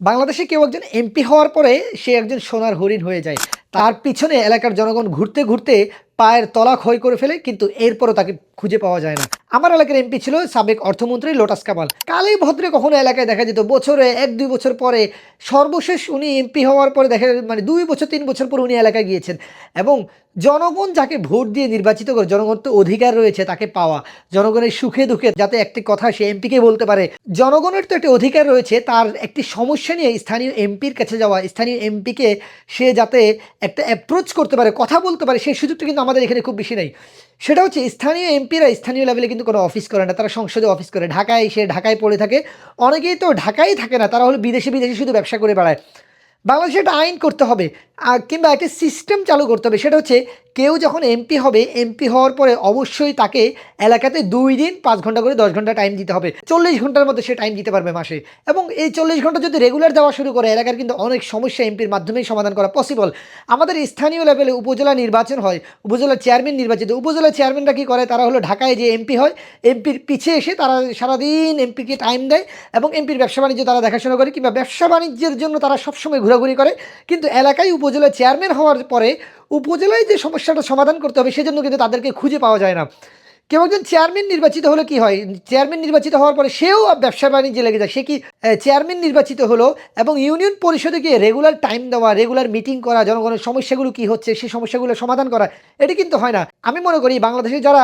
বাংলাদেশে কেউ একজন এমপি হওয়ার পরে সে একজন সোনার হরিণ হয়ে যায়। তার পিছনে এলাকার জনগণ ঘুরতে ঘুরতে পায়ের তলা ক্ষয় করে ফেলে, কিন্তু এরপরও তাকে খুঁজে পাওয়া যায় না। আমার এলাকার এমপি ছিল সাবেক অর্থমন্ত্রী লোটাস কামাল। কালেই ভদ্রে কখনো এলাকায় দেখা যেত, বছরে এক দুই বছর পরে সর্বশেষ উনি এমপি হওয়ার পরে দেখা মানে দুই বছর, তিন বছর পর উনি এলাকায় গিয়েছেন। এবং জনগণ যাকে ভোট দিয়ে নির্বাচিত করে জনগণ তো অধিকার রয়েছে তাকে পাওয়া, জনগণের সুখে দুঃখে যাতে একটি কথা সে এমপিকে বলতে পারে, জনগণের তো একটি অধিকার রয়েছে, তার একটি সমস্যা নিয়ে স্থানীয় এমপির কাছে যাওয়া, স্থানীয় এমপিকে সে যাতে একটা অ্যাপ্রোচ করতে পারে, কথা বলতে পারে, সেই সুযোগটা কিন্তু আমাদের এখানে খুব বেশি নেই। সেটা হচ্ছে, স্থানীয় এমপিরা স্থানীয় লেভেলে কিন্তু কোনো অফিস করে না, তারা সংসদে অফিস করে। ঢাকায় সে ঢাকায় পড়ে থাকে। অনেকেই তো ঢাকায় থাকে না, তারা হলো বিদেশে বিদেশে শুধু ব্যবসা করে বেড়ায়। বাংলাদেশে একটা আইন করতে হবে কিংবা একটা সিস্টেম চালু করতে হবে। সেটা হচ্ছে, কেউ যখন এমপি হবে এমপি হওয়ার পরে অবশ্যই তাকে এলাকাতে দুই দিন পাঁচ ঘণ্টা করে দশ ঘণ্টা টাইম দিতে হবে। চল্লিশ ঘণ্টার মধ্যে সে টাইম দিতে পারবে মাসে। এবং এই চল্লিশ ঘণ্টা যদি রেগুলার যাওয়া শুরু করে, এলাকার কিন্তু অনেক সমস্যা এমপির মাধ্যমেই সমাধান করা পসিবল আমাদের স্থানীয় লেভেলে উপজেলা নির্বাচন হয়, উপজেলা চেয়ারম্যান নির্বাচিত। উপজেলা চেয়ারম্যানরা কী করে? তারা হলো ঢাকায় যে এমপি হয় এমপির পিছিয়ে এসে তারা সারাদিন এমপিকে টাইম দেয় এবং এমপির ব্যবসা বাণিজ্য তারা দেখাশোনা করে, কিংবা ব্যবসা বাণিজ্যের জন্য তারা সবসময় ঘোরাঘুরি করে, কিন্তু এলাকায় উপজেলা চেয়ারম্যান হওয়ার পরে উপজেলায় যে সমস্যাটা সমাধান করতে হবে, সেজন্য কিন্তু তাদেরকে খুঁজে পাওয়া যায় না। কেউ একজন চেয়ারম্যান নির্বাচিত হলে কি হয়? চেয়ারম্যান নির্বাচিত হওয়ার পরে সেও ব্যবসা বাণিজ্যে লেগে যায়। সে কি চেয়ারম্যান নির্বাচিত হলো এবং ইউনিয়ন পরিষদে গিয়ে রেগুলার টাইম দেওয়া রেগুলার মিটিং করা, জনগণের সমস্যাগুলো কি হচ্ছে, সেই সমস্যাগুলো সমাধান করা, এটি কিন্তু হয় না। আমি মনে করি বাংলাদেশে যারা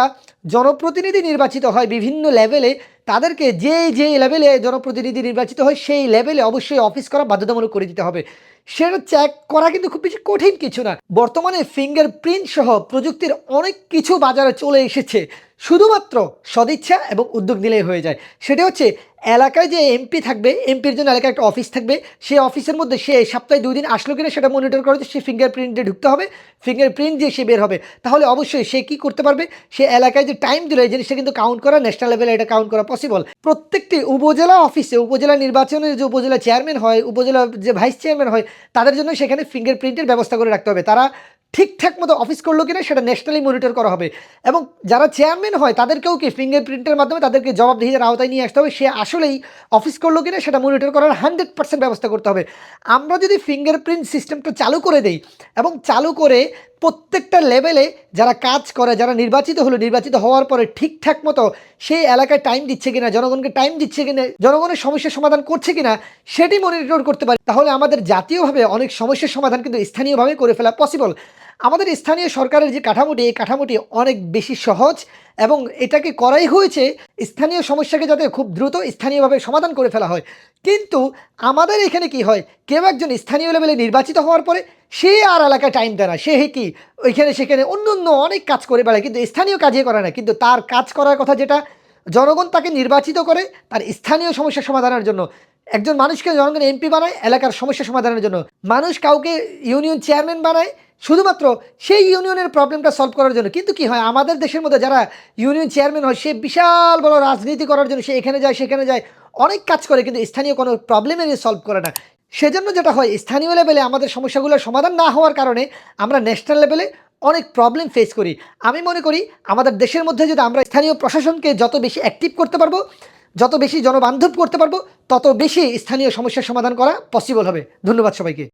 জনপ্রতিনিধি নির্বাচিত হয় বিভিন্ন লেভেলে তাদেরকে যে যে লেভেলে জনপ্রতিনিধি নির্বাচিত হয়, সেই লেভেলে অবশ্যই অফিস করা বাধ্যতামূলক করে দিতে হবে। সেটা চেক করা কিন্তু খুব বেশি কঠিন কিছু না। বর্তমানে ফিঙ্গার প্রিন্ট সহ প্রযুক্তির অনেক কিছু বাজারে চলে এসেছে। শুধুমাত্র সদিচ্ছা এবং উদ্যোগ নিলেই হয়ে যায়। সেটা হচ্ছে এলাকায় যে এমপি থাকবে এমপির জন্য এলাকায় একটা অফিস থাকবে, সেই অফিসের মধ্যে সে সপ্তাহে দুই দিন আসলো কিনা সেটা মনিটর করা সে ফিঙ্গারপ্রিন্টে ঢুকতে হবে ফিঙ্গারপ্রিন্ট দিয়ে সে বের হবে। তাহলে অবশ্যই সে কি করতে পারবে? সে এলাকায় যে টাইম দিল, এই জিনিসটা কিন্তু কাউন্ট করা ন্যাশনাল লেভেলে এটা কাউন্ট করা পসিবল প্রত্যেকটি উপজেলা অফিসে উপজেলা নির্বাচনের যে উপজেলা চেয়ারম্যান হয়, উপজেলা যে ভাইস চেয়ারম্যান হয়, তাদের জন্য সেখানে ফিঙ্গারপ্রিন্টের ব্যবস্থা করে রাখতে হবে। তারা ঠিকঠাক মতো অফিস করল কিনা সেটা ন্যাশনালি মনিটর করা হবে। এবং যারা চেয়ারম্যান হয়, তাদেরকেও কি ফিঙ্গারপ্রিন্টের মাধ্যমে তাদেরকে জবাবদিহিতার আওতায় নিয়ে আসতে হবে? সে আসলেই অফিস করল কিনা সেটা মনিটর করার হান্ড্রেড পার্সেন্ট ব্যবস্থা করতে হবে। আমরা যদি ফিঙ্গারপ্রিন্ট সিস্টেমটা চালু করে দেই এবং চালু করে প্রত্যেকটা লেভেলে যারা কাজ করে, যারা নির্বাচিত হলো, নির্বাচিত হওয়ার পরে ঠিকঠাক মতো সেই এলাকায় টাইম দিচ্ছে কিনা, জনগণকে টাইম দিচ্ছে কিনা, জনগণের সমস্যার সমাধান করছে কিনা, সেটি মনিটর করতে পারি। তাহলে আমাদের জাতীয়ভাবে অনেক সমস্যার সমাধান কিন্তু স্থানীয়ভাবে করে ফেলা পসিবল আমাদের স্থানীয় সরকারের যে কাঠামোটি, এই কাঠামোটি অনেক বেশি সহজ এবং এটাকে করাই হয়েছে স্থানীয় সমস্যাকে যাতে খুব দ্রুত স্থানীয়ভাবে সমাধান করে ফেলা হয়। কিন্তু আমাদের এখানে কি হয়? কেউ একজন স্থানীয় লেভেলে নির্বাচিত হওয়ার পরে সে আর এলাকায় টাইম দেয় না। সে কি? ওইখানে সেখানে অন্য অন্য অনেক কাজ করে বেড়ায়, কিন্তু স্থানীয় কাজে করে না। কিন্তু তার কাজ করার কথা যেটা, জনগণ তাকে নির্বাচিত করে তার স্থানীয় সমস্যা সমাধানের জন্য। একজন মানুষকে জনগণ এমপি বানায়, এলাকার সমস্যা সমাধানের জন্য। মানুষ কাউকে ইউনিয়ন চেয়ারম্যান বানায় শুধুমাত্র সেই ইউনিয়নের প্রবলেমটা সলভ করার জন্য। কিন্তু কি হয়, আমাদের দেশের মধ্যে যারা ইউনিয়ন চেয়ারম্যান হয়, সে বিশাল বড় রাজনীতি করার জন্য সে এখানে যায়, সেখানে যায়, অনেক কাজ করে, কিন্তু স্থানীয় কোনো প্রবলেমের সলভ করে না। সেজন্য যেটা হয়, স্থানীয় লেভেলে আমাদের সমস্যাগুলোর সমাধান না হওয়ার কারণে আমরা ন্যাশনাল লেভেলে অনেক প্রবলেম ফেস করি। আমি মনে করি, আমাদের দেশের মধ্যে যদি আমরা স্থানীয় প্রশাসনকে যত বেশি অ্যাক্টিভ করতে পারব, যত বেশি জনবান্ধব করতে পারব, তত বেশি স্থানীয় সমস্যার সমাধান করা পসিবল হবে। ধন্যবাদ সবাইকে।